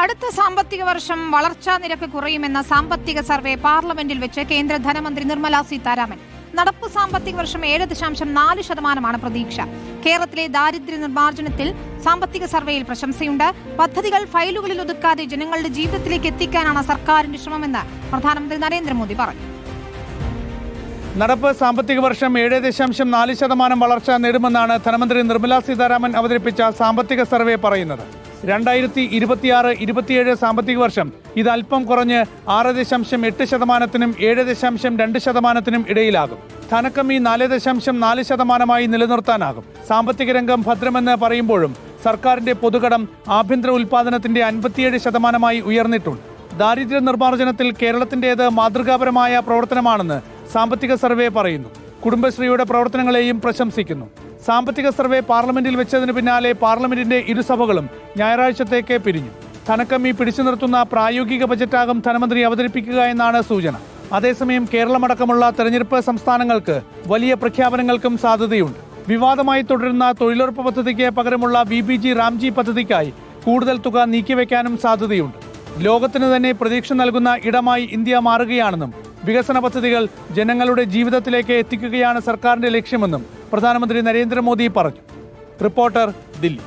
അടുത്ത സാമ്പത്തിക വർഷം വളർച്ചാ നിരക്ക് കുറയുമെന്ന സാമ്പത്തിക സർവേ പാർലമെന്റിൽ വെച്ച് കേന്ദ്ര ധനമന്ത്രി നിർമ്മല സീതാരാമൻ. നടപ്പ് സാമ്പത്തിക വർഷം ഏഴ് ദശാംശം നാല് ശതമാനമാണ് പ്രതീക്ഷ. കേരളത്തിലെ ദാരിദ്ര്യ നിർമ്മാർജനത്തിൽ സാമ്പത്തിക സർവേയിൽ പ്രശംസയുണ്ട്. പദ്ധതികൾ ഫയലുകളിൽ ഒതുക്കാതെ ജനങ്ങളുടെ ജീവിതത്തിലേക്ക് എത്തിക്കാനാണ് സർക്കാരിന്റെ ശ്രമമെന്ന് പ്രധാനമന്ത്രി നരേന്ദ്രമോദി പറഞ്ഞു. നടപ്പ് സാമ്പത്തിക വർഷം ഏഴ് ദശാംശം നാല് ശതമാനം വളർച്ച നേടുമെന്നാണ് ധനമന്ത്രി നിർമ്മലാ സീതാരാമൻ അവതരിപ്പിച്ച സാമ്പത്തിക സർവേ പറയുന്നത്. രണ്ടായിരത്തി ഇരുപത്തിയാറ് ഇരുപത്തിയേഴ് സാമ്പത്തിക വർഷം. ഇത് അല്പം കുറഞ്ഞ് ആറ് ദശാംശം എട്ട് ശതമാനത്തിനും ഏഴ് ദശാംശം രണ്ട് ശതമാനത്തിനും ഇടയിലാകും. ധനക്കമ്മി നാല് ദശാംശം നാല് ശതമാനമായി നിലനിർത്താനാകും. സാമ്പത്തിക രംഗം ഭദ്രമെന്ന് പറയുമ്പോഴും സർക്കാരിന്റെ പൊതുകടം ആഭ്യന്തര ഉൽപാദനത്തിന്റെ അൻപത്തിയേഴ് ശതമാനമായി ഉയർന്നിട്ടുണ്ട്. ദാരിദ്ര്യ നിർമ്മാർജനത്തിൽ കേരളത്തിന്റേത് മാതൃകാപരമായ പ്രവർത്തനമാണെന്ന് സാമ്പത്തിക സർവേ പറയുന്നു. കുടുംബശ്രീയുടെ പ്രവർത്തനങ്ങളെയും പ്രശംസിക്കുന്നു. സാമ്പത്തിക സർവേ പാർലമെന്റിൽ വെച്ചതിന് പിന്നാലെ പാർലമെന്റിന്റെ ഇരുസഭകളും ഞായറാഴ്ചത്തേക്ക് പിരിഞ്ഞു. ധനക്കമ്മി പിടിച്ചു നിർത്തുന്ന പ്രായോഗിക ബജറ്റാകും ധനമന്ത്രി അവതരിപ്പിക്കുക എന്നാണ് സൂചന. അതേസമയം കേരളമടക്കമുള്ള തെരഞ്ഞെടുപ്പ് സംസ്ഥാനങ്ങൾക്ക് വലിയ പ്രഖ്യാപനങ്ങൾക്കും സാധ്യതയുണ്ട്. വിവാദമായി തുടരുന്ന തൊഴിലുറപ്പ് പദ്ധതിക്ക് പകരമുള്ള V B G RAM G പദ്ധതിക്കായി കൂടുതൽ തുക നീക്കിവെക്കാനും സാധ്യതയുണ്ട്. ലോകത്തിന് തന്നെ പ്രതീക്ഷ നൽകുന്ന ഇടമായി ഇന്ത്യ മാറുകയാണെന്നും വികസന പദ്ധതികൾ ജനങ്ങളുടെ ജീവിതത്തിലേക്ക് എത്തിക്കുകയാണ് സർക്കാരിന്റെ ലക്ഷ്യമെന്നും പ്രധാനമന്ത്രി നരേന്ദ്രമോദി പറഞ്ഞു. റിപ്പോർട്ടർ ദില്ലി.